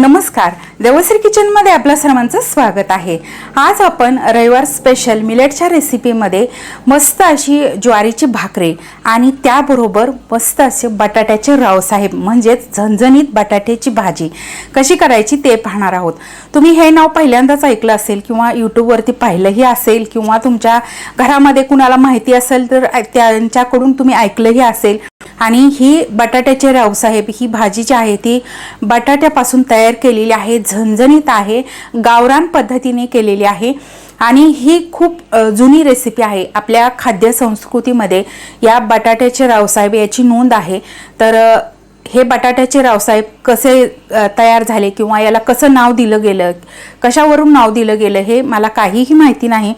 नमस्कार. देवश्री किचनमध्ये आपल्या सर्वांचं स्वागत आहे. आज आपण रविवार स्पेशल मिलेटच्या रेसिपीमध्ये मस्त अशी ज्वारीची भाकरी आणि त्याबरोबर मस्त असे बटाट्याचे रावसाहेब म्हणजेच झणझणीत बटाट्याची भाजी कशी करायची ते पाहणार आहोत. तुम्ही हे नाव पहिल्यांदाच ऐकलं असेल किंवा यूट्यूबवरती पाहिलंही असेल किंवा तुमच्या घरामध्ये कुणाला माहिती असेल तर त्यांच्याकडून तुम्ही ऐकलंही असेल. आणि ही बटाट्याचे रावसाहेब ही भाजी जी आहे ती बटाट्यापासून तयार केलेली आहे झणझणीत आहे गावरान पद्धतीने केलेली आहे. आणि ही खूप जुनी रेसिपी आहे आपल्या खाद्य संस्कृतीमध्ये. या बटाट्याचे रावसाहेब याची नोंद आहे. तर हे बटाट्याचे रावसाहेब कसे तयार झाले किंवा याला कसं नाव दिलं गेलं कशावरून नाव दिलं गेलं हे मला काहीही माहिती नाही.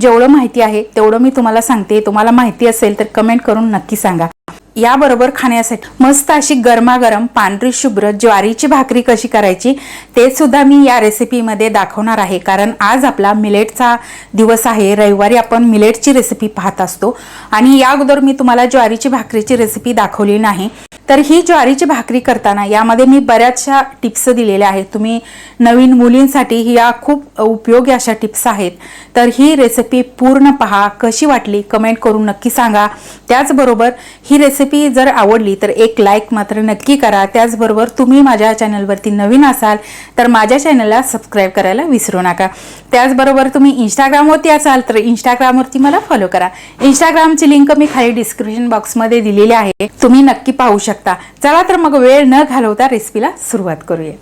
जेवढं माहिती आहे तेवढं मी तुम्हाला सांगते. तुम्हाला माहिती असेल तर कमेंट करून नक्की सांगा. याबरोबर खाण्यासाठी मस्त अशी गरमागरम पांढरी शुभ्र ज्वारीची भाकरी कशी करायची ते सुद्धा मी या रेसिपीमध्ये दाखवणार आहे. कारण आज आपला मिलेटचा दिवस आहे. रविवारी आपण मिलेटची रेसिपी पाहत असतो. आणि या अगोदर मी तुम्हाला ज्वारीची भाकरीची रेसिपी दाखवली नाही. तर ही ज्वारीची भाकरी करताना यामध्ये मी बऱ्याचशा टिप्स दिलेल्या आहेत. तुम्ही नवीन मुलींसाठी या खूप उपयोगी अशा टिप्स आहेत. तर ही रेसिपी पूर्ण पहा. कशी वाटली? कमेंट करून नक्की सांगा. त्याचबरोबर ही रेसिपी रेसिपी जर आवडली तर एक लाईक मात्र नक्की करा. त्याचबरोबर तुम्ही माझ्या चॅनलवरती नवीन असाल तर माझ्या चॅनलला सबस्क्राईब करायला विसरू नका. त्याचबरोबर तुम्ही इंस्टाग्रामवरती असाल तर इंस्टाग्रामवरती मला फॉलो करा. इंस्टाग्रामची लिंक मी खाली डिस्क्रिप्शन बॉक्समध्ये दिलेली आहे. तुम्ही नक्की पाहू शकता. चला तर मग वेळ न घालवता रेसिपीला सुरुवात करूया.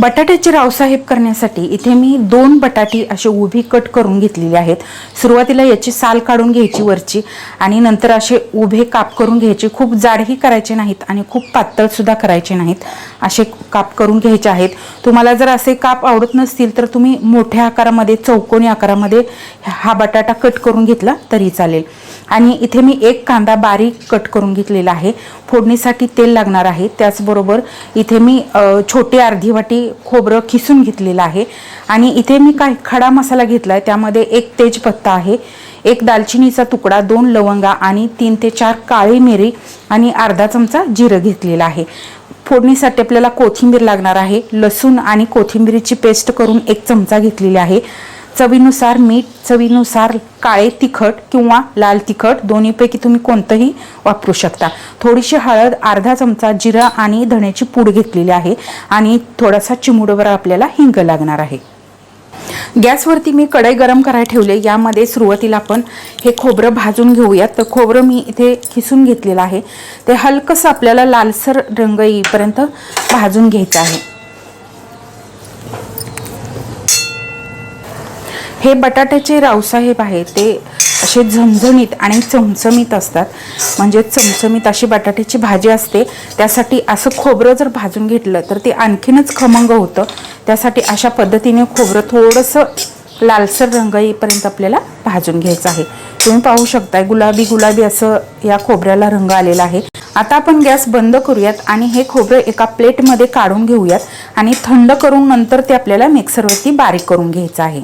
बटाट्याचे रावसाहेब करण्यासाठी इथे मी दोन बटाटी असे उभी कट करून घेतलेली आहेत. सुरुवातीला याची साल काढून घ्यायची वरची आणि नंतर असे उभे काप करून घ्यायचे. खूप जाडही करायचे नाहीत आणि खूप पातळसुद्धा करायचे नाहीत. असे काप करून घ्यायचे आहेत. तुम्हाला जर असे काप आवडत नसतील तर तुम्ही मोठ्या आकारामध्ये चौकोनी आकारामध्ये हा बटाटा कट करून घेतला तरी चालेल. आणि इथे मी एक कांदा बारीक कट करून घेतलेला आहे. फोडणीसाठी तेल लागणार आहे. त्याचबरोबर इथे मी छोटी अर्धी वाटी खोबरं खिसून घेतलेलं आहे. आणि इथे मी काय खडा मसाला घेतला आहे त्यामध्ये एक तेजपत्ता आहे एक दालचिनीचा तुकडा दोन लवंगा आणि तीन ते चार काळी मिरी आणि अर्धा चमचा जिरं घेतलेला आहे. फोडणीसाठी आपल्याला कोथिंबीर लागणार आहे. लसूण आणि कोथिंबीरीची पेस्ट करून एक चमचा घेतलेली आहे. चवीनुसार मीठ चवीनुसार काळे तिखट किंवा लाल तिखट दोन्हीपैकी तुम्ही कोणतंही वापरू शकता. थोडीशी हळद अर्धा चमचा जिरा आणि धण्याची पूड घेतलेली आहे आणि थोडासा चिमुडवर आपल्याला हिंग लागणार आहे. गॅसवरती मी कढई गरम करायला ठेवले. यामध्ये सुरुवातीला आपण हे खोबरं भाजून घेऊयात. तर खोबरं मी इथे खिसून घेतलेलं आहे. ते हलकंसं आपल्याला लालसर रंग येईपर्यंत भाजून घ्यायचं आहे. हे बटाट्याचे रावसाहेब आहे ते असे झमझमीत आणि चमचमीत असतात. म्हणजे चमचमीत अशी बटाट्याची भाजी असते त्यासाठी असं खोबरं जर भाजून घेतलं तर ते आणखीनच खमंग होतं. त्यासाठी अशा पद्धतीने खोबरं थोडंसं लालसर रंग येईपर्यंत आपल्याला भाजून घ्यायचं आहे. तुम्ही पाहू शकताय गुलाबी गुलाबी असं या खोबऱ्याला रंग आलेला आहे. आता आपण गॅस बंद करूयात आणि हे खोबरं एका प्लेटमध्ये काढून घेऊयात आणि थंड करून नंतर ते आपल्याला मिक्सरवरती बारीक करून घ्यायचं आहे.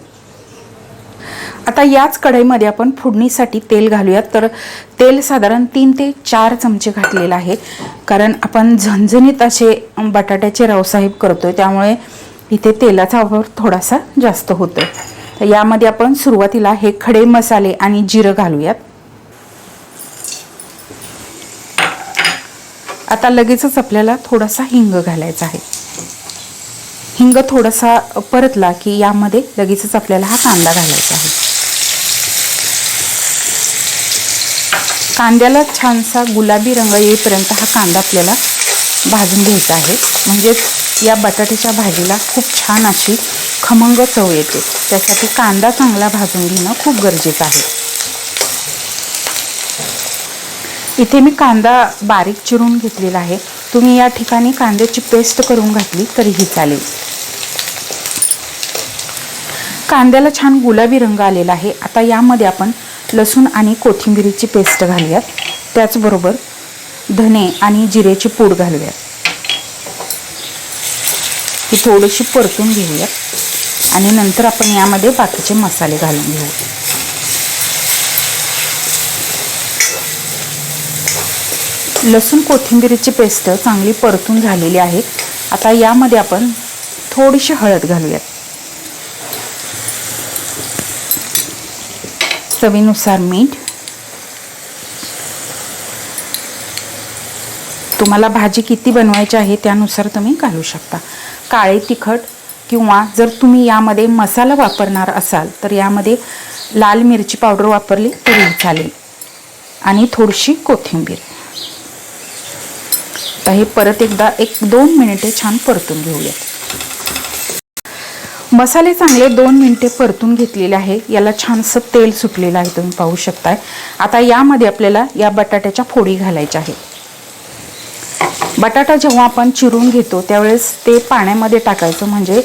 आता याच कढईमध्ये आपण फोडणीसाठी तेल घालूयात. तर तेल साधारण तीन ते चार चमचे घातलेलं आहे. कारण आपण झणझणीत असे बटाट्याचे रावसाहेब आहे त्यामुळे इथे तेलाचा वापर थोडासा जास्त होतो तर यामध्ये आपण सुरुवातीला हे खडे मसाले आणि जिरं घालूयात. आता लगेचच आपल्याला थोडासा हिंग घालायचा आहे. हिंग थोडासा परतला की यामध्ये लगेचच आपल्याला हा कांदा घालायचा आहे. कांद्याला छानसा गुलाबी रंग येईपर्यंत हा कांदा आपल्याला भाजून घ्यायचा आहे. म्हणजेच या बटाट्याच्या भाजीला खूप छान अशी खमंग चव येते. त्यासाठी कांदा चांगला भाजून घेणं खूप गरजेचं आहे. इथे मी कांदा बारीक चिरून घेतलेला आहे. तुम्ही या ठिकाणी कांद्याची पेस्ट करून घातली तरीही चालेल. कांद्याला छान गुलाबी रंग आलेला आहे. आता यामध्ये आपण लसूण आणि कोथिंबिरीची पेस्ट घालूयात. त्याचबरोबर धने आणि जिरेची पूड घालूयात. ही थोडीशी परतून घेऊयात आणि नंतर आपण यामध्ये बाकीचे मसाले घालून घेऊ लसूण कोथिंबिरीची पेस्ट चांगली परतून झालेली आहे. आता यामध्ये आपण थोडीशी हळद घालूयात. चवीनुसार मीठ तुम्हाला भाजी किती बनवायची आहे त्यानुसार तुम्ही घालू शकता. काळे तिखट किंवा जर तुम्ही यामध्ये मसाला वापरणार असाल तर यामध्ये लाल मिरची पावडर वापरली तरी चालेल. आणि थोडीशी कोथिंबीर. आता हे परत एकदा एक दोन मिनिटे छान परतून घेऊयात. मसाले चांगले दोन मिनिटे परतून घेतलेले आहे. याला छानसं तेल सुटलेलं आहे तुम्ही पाहू शकताय. आता यामध्ये आपल्याला या बटाट्याच्या फोडी घालायच्या आहेत. बटाटा जेव्हा आपण चिरून घेतो त्यावेळेस ते पाण्यामध्ये टाकायचं म्हणजे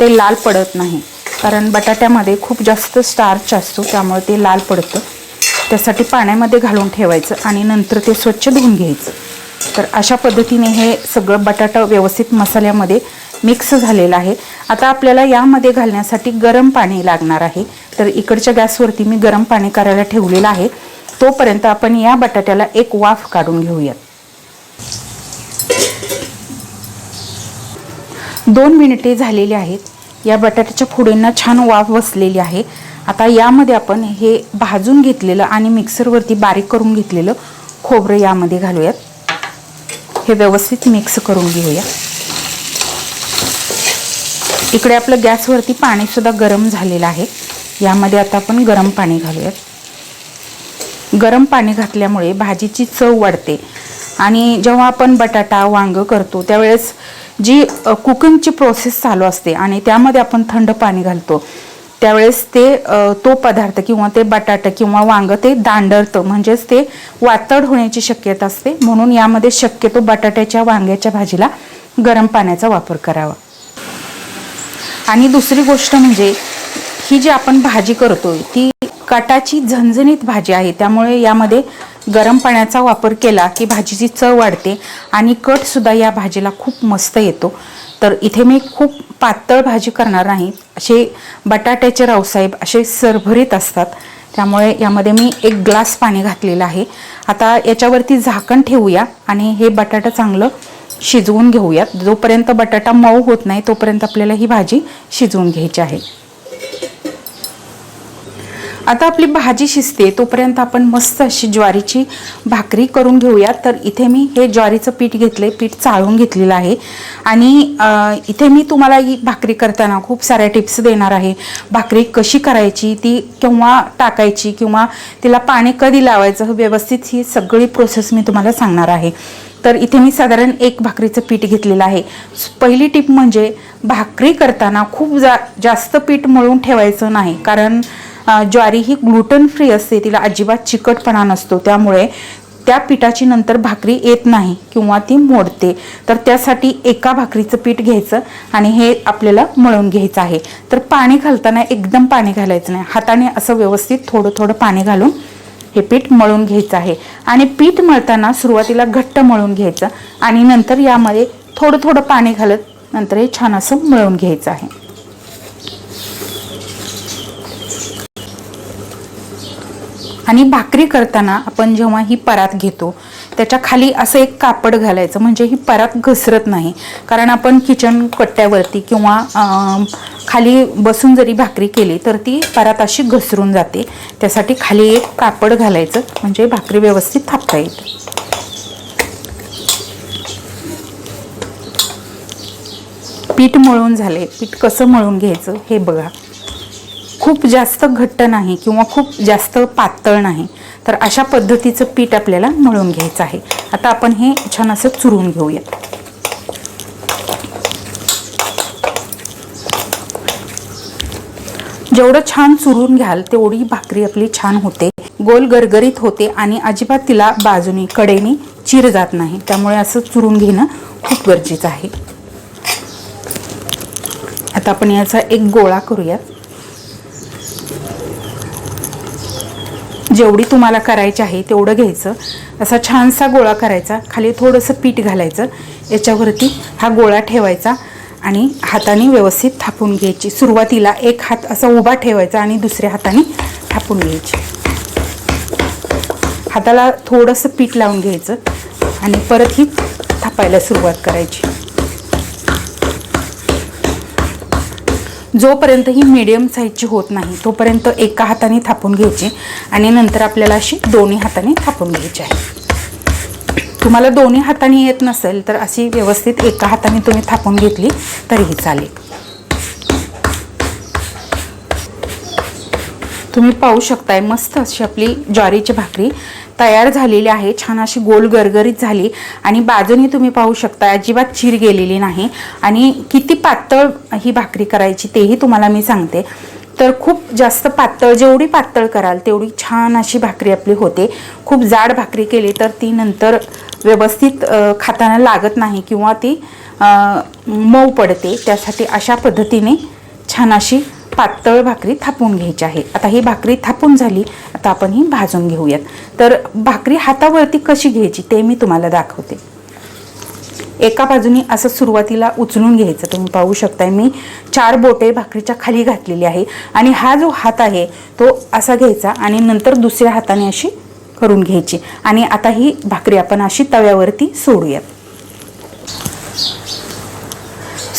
ते लाल पडत नाही. कारण बटाट्यामध्ये खूप जास्त स्टार्च असतो त्यामुळे ते लाल पडतं. त्यासाठी पाण्यामध्ये घालून ठेवायचं आणि नंतर ते स्वच्छ धुवून घ्यायचं. तर अशा पद्धतीने हे सगळं बटाटा व्यवस्थित मसाल्यामध्ये मिक्स झालेला आहे. आता आपल्याला यामध्ये घालण्यासाठी गरम पाणी लागणार आहे. तर इकडच्या गॅसवरती मी गरम पाणी करायला ठेवलेलं आहे. तोपर्यंत आपण या बटाट्याला एक वाफ काढून घेऊयात. दोन मिनिटे झालेली आहेत. या बटाट्याच्या फोडींना छान वाफ बसलेली आहे. आता यामध्ये आपण हे भाजून घेतलेलं आणि मिक्सरवरती बारीक करून घेतलेलं खोबरं यामध्ये घालूयात. हे व्यवस्थित मिक्स करून घेऊया इकडे आपलं गॅसवरती पाणीसुद्धा गरम झालेलं आहे. यामध्ये आता आपण गरम पाणी घालूयात. गरम पाणी घातल्यामुळे भाजीची चव वाढते. आणि जेव्हा आपण बटाटा वांग करतो त्यावेळेस जी कुकिंगची प्रोसेस चालू असते आणि त्यामध्ये आपण थंड पाणी घालतो त्यावेळेस ते तो पदार्थ किंवा ते बटाटा किंवा वांग ते दांडरतं म्हणजेच ते वातड होण्याची शक्यता असते. म्हणून यामध्ये शक्यतो बटाट्याच्या वांग्याच्या भाजीला गरम पाण्याचा वापर करावा. आणि दुसरी गोष्ट म्हणजे ही जी आपण भाजी करतोय ती कटाची झणझणीत भाजी आहे. त्यामुळे यामध्ये गरम पाण्याचा वापर केला की भाजीची चव वाढते आणि कटसुद्धा या भाजीला खूप मस्त येतो. तर इथे मी खूप पातळ भाजी करणार नाही. असे बटाट्याचे रावसाहेब असे सरभरीत असतात. त्यामुळे यामध्ये मी एक ग्लास पाणी घातलेलं आहे. आता याच्यावरती झाकण ठेवूया आणि हे बटाटा चांगलं शिजवून घेऊयात. जोपर्यंत बटाटा मऊ होत नाही तोपर्यंत आपल्याला ही भाजी शिजवून घ्यायची आहे. आता आपली भाजी शिजते तोपर्यंत आपण मस्त अशी ज्वारीची भाकरी करून घेऊयात. तर इथे मी हे ज्वारीचं पीठ घेतले पीठ चाळून घेतलेलं आहे. आणि इथे मी तुम्हाला ही भाकरी करताना खूप साऱ्या टिप्स देणार आहे. भाकरी कशी करायची ती केव्हा टाकायची किंवा तिला पाणी कधी लावायचं व्यवस्थित ही सगळी प्रोसेस मी तुम्हाला सांगणार आहे. तर इथे मी साधारण एक भाकरीचं पीठ घेतलेलं आहे. पहिली टिप म्हणजे भाकरी करताना खूप जा जास्त पीठ मळून ठेवायचं नाही. कारण ज्वारी ही ग्लुटन फ्री असते तिला अजिबात चिकटपणा नसतो. त्यामुळे त्या पिठाची नंतर भाकरी येत नाही किंवा ती मोडते. तर त्यासाठी एका भाकरीचं पीठ घ्यायचं आणि हे आपल्याला मळून घ्यायचं आहे. तर पाणी घालताना एकदम पाणी घालायचं नाही. हाताने असं व्यवस्थित थोडं थोडं पाणी घालून हे पीठ मळून घ्यायचं आहे. आणि पीठ मळताना सुरुवातीला घट्ट मळून घ्यायचं. आणि नंतर यामध्ये थोडं थोडं पाणी घालत नंतर हे छान असं मळून घ्यायचं आहे. आणि भाकरी करताना आपण जेव्हा ही परात घेतो त्याच्याखाली असं एक कापड घालायचं. म्हणजे ही परात घसरत नाही. कारण आपण किचन कट्ट्यावरती किंवा खाली बसून जरी भाकरी केली तर ती परात अशी घसरून जाते. त्यासाठी खाली एक कापड घालायचं. म्हणजे भाकरी व्यवस्थित थापता येईल. पीठ मळून झाले. पीठ कसं मळून घ्यायचं हे बघा. खूप जास्त घट्ट नाही किंवा खूप जास्त पातळ नाही तर अशा पद्धतीचं पीठ आपल्याला मळून घ्यायचं आहे. आता आपण हे छान असं चुरून घेऊया जेवढं छान चुरून घ्याल तेवढी भाकरी आपली छान होते. गोल गरगरीत होते आणि अजिबात तिला बाजूनी कडेनी चिर जात नाही. त्यामुळे असं चुरून घेणं खूप गरजेचं आहे. आता आपण याचा एक गोळा करूयात. जेवढी तुम्हाला करायची आहे तेवढं घ्यायचं. असा छानसा गोळा करायचा. खाली थोडंसं पीठ घालायचं. याच्यावरती हा गोळा ठेवायचा आणि हाताने व्यवस्थित थापून घ्यायची. सुरुवातीला एक हात असा उभा ठेवायचा आणि दुसऱ्या हाताने थापून घ्यायची. हाताला थोडंसं पीठ लावून घ्यायचं आणि परत ही थापायला सुरुवात करायची. जोपर्यंत ही मीडियम साईजची होत नाही तोपर्यंत एका हाताने थापून घ्यायची आणि नंतर आपल्याला अशी दोन्ही हाताने थापून घ्यायची आहे. तुम्हाला दोन्ही हाताने येत नसेल तर अशी व्यवस्थित एका हाताने तुम्ही थापून घेतली तरीही चालेल. तुम्ही पाहू शकताय मस्त अशी आपली ज्वारीची भाकरी तयार झालेली आहे. छान अशी गोल गरगरीत झाली. आणि बाजूने तुम्ही पाहू शकता अजिबात चीर गेलेली नाही. आणि किती पातळ ही भाकरी करायची तेही तुम्हाला मी सांगते. तर खूप जास्त पातळ जेवढी पातळ कराल तेवढी छान अशी भाकरी आपली होते. खूप जाड भाकरी केली तर ती नंतर व्यवस्थित खाताना लागत नाही किंवा ती मऊ पडते. त्यासाठी अशा पद्धतीने छान अशी पातळ भाकरी थापून घ्यायची आहे. आता ही भाकरी थापून झाली आता आपण ही भाजून घेऊयात. तर भाकरी हातावरती कशी घ्यायची ते मी तुम्हाला दाखवते. एका बाजूनी असं सुरुवातीला उचलून घ्यायचं. तुम्ही पाहू शकताय मी चार बोटे भाकरीच्या खाली घातलेली आहे. आणि हा जो हात आहे तो असा घ्यायचा आणि नंतर दुसऱ्या हाताने अशी करून घ्यायची. आणि आता ही भाकरी आपण अशी तव्यावरती सोडूयात.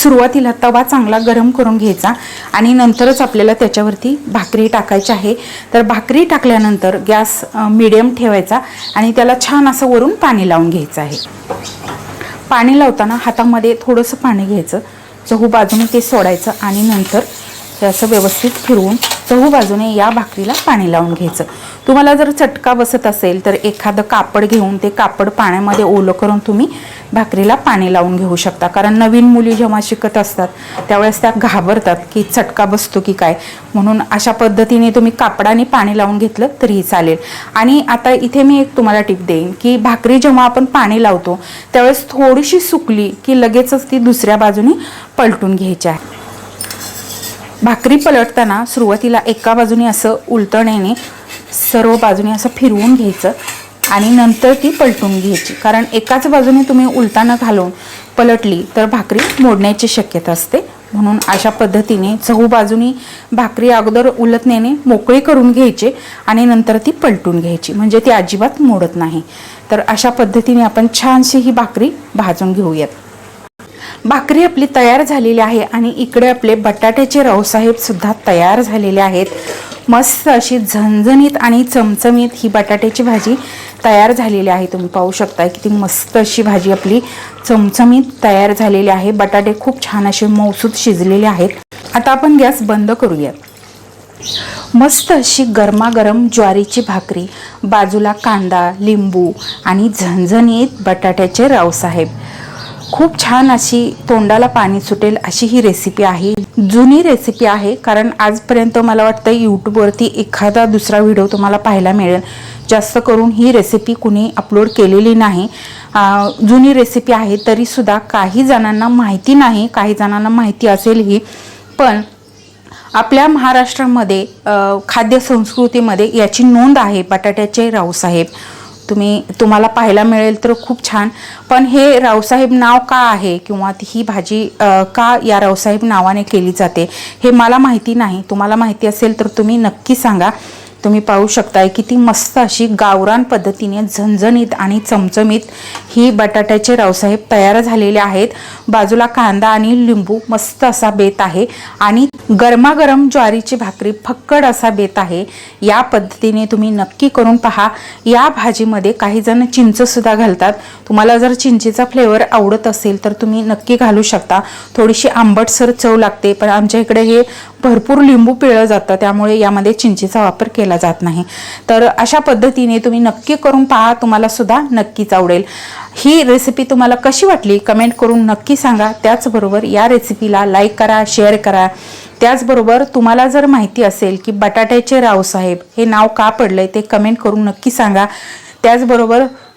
सुरुवातीला तवा चांगला गरम करून घ्यायचा आणि नंतरच आपल्याला त्याच्यावरती भाकरी टाकायची आहे. तर भाकरी टाकल्यानंतर गॅस मिडियम ठेवायचा आणि त्याला छान असं वरून पाणी लावून घ्यायचं आहे. पाणी लावताना हातामध्ये थोडंसं पाणी घ्यायचं. चहू बाजूने ते सोडायचं आणि नंतर हे असं व्यवस्थित फिरवून चहू बाजूने या भाकरीला पाणी लावून घ्यायचं. तुम्हाला जर चटका बसत असेल तर एखादं कापड घेऊन ते कापड पाण्यामध्ये ओलं करून तुम्ही भाकरीला पाणी लावून घेऊ शकता. कारण नवीन मुली जेव्हा शिकत असतात त्यावेळेस त्या घाबरतात की चटका बसतो की काय. म्हणून अशा पद्धतीने तुम्ही कापडाने पाणी लावून घेतलं तरीही चालेल. आणि आता इथे मी एक तुम्हाला टिप देईन की भाकरी जेव्हा आपण पाणी लावतो त्यावेळेस थोडीशी सुकली की लगेचच ती दुसऱ्या बाजूने पलटून घ्यायची आहे. भाकरी पलटताना सुरुवातीला एका बाजूने असं उलटण्याने सर्व बाजूने असं फिरवून घ्यायचं आणि नंतर ती पलटून घ्यायची. कारण एकाच बाजूने तुम्ही उलटानं घालून पलटली तर भाकरी मोडण्याची शक्यता असते. म्हणून अशा पद्धतीने चहू बाजूनी भाकरी अगोदर उलटण्याने मोकळी करून घ्यायची आणि नंतर ती पलटून घ्यायची. म्हणजे ती अजिबात मोडत नाही. तर अशा पद्धतीने आपण छानशी ही भाकरी भाजून घेऊयात. भाकरी आपली तयार झालेली आहे आणि इकडे आपले बटाट्याचे रवसाहेबसुद्धा तयार झालेले आहेत. मस्त अशी झणझणीत आणि चमचमीत ही बटाट्याची भाजी तयार झालेली आहे. तुम्ही पाहू शकता किती मस्त अशी भाजी आपली चमचमीत तयार झालेली आहे. बटाटे खूप छान असे मौसूद शिजलेले आहेत. आता आपण गॅस बंद करूया मस्त अशी गरमागरम ज्वारीची भाकरी बाजूला कांदा लिंबू आणि झणझणीत बटाट्याचे रावसाहेब. खूप छान अशी तोंडाला पाणी सुटेल अशी ही रेसिपी आहे. जुनी रेसिपी आहे कारण आजपर्यंत मला वाटतं यूट्यूबवरती एखादा दुसरा व्हिडिओ तुम्हाला पाहायला मिळेल. जास्त करून ही रेसिपी कुणी अपलोड केलेली नाही. जुनी रेसिपी आहे तरीसुद्धा काही जणांना माहिती नाही काही जणांना माहिती असेलही. पण आपल्या महाराष्ट्रामध्ये खाद्य संस्कृतीमध्ये याची नोंद आहे बटाट्याचे रावसाहेब तुम्ही तुम्हाला पाहायला मिळेल तर खूप छान. पण हे रावसाहेब नाव का आहे? किंवा ती ही भाजी का या रावसाहेब नावाने केली जाते? हे मला माहिती नाही. तुम्हाला माहिती असेल तर तुम्ही नक्की सांगा. तुम्ही पाहू शकताय किती मस्त अशी गावरान पद्धतीने झणझणीत आणि चमचमीत ही बटाट्याचे रावसाहेब तयार झालेले आहेत. बाजूला कांदा आणि लिंबू मस्त असा बेत आहे आणि गरमागरम ज्वारीची भाकरी फक्कड असा बेत आहे. या पद्धतीने तुम्ही नक्की करून पहा. या भाजीमध्ये काही जण चिंचसुद्धा घालतात. तुम्हाला जर चिंचेचा फ्लेवर आवडत असेल तर तुम्ही नक्की घालू शकता. थोडीशी आंबटसर चव लागते पण आमच्या इकडे हे भरपूर लिंबू पिळलं जातं त्यामुळे यामध्ये चिंचेचा वापर केला जात नाही. तर अशा पद्धतीने तुम्ही नक्की करून पहा तुम्हाला सुद्धा नक्कीच आवडेल. ही रेसिपी तुम्हाला कशी वाटली कमेंट करून नक्की सांगा. त्याचबरोबर या रेसिपीला लाईक करा शेअर करा. त्याचबरोबर तुम्हाला जर माहिती असेल की बटाट्याचे रावसाहेब हे नाव का पडलं आहे ते कमेंट करून नक्की सांगा. त्याचबरोबर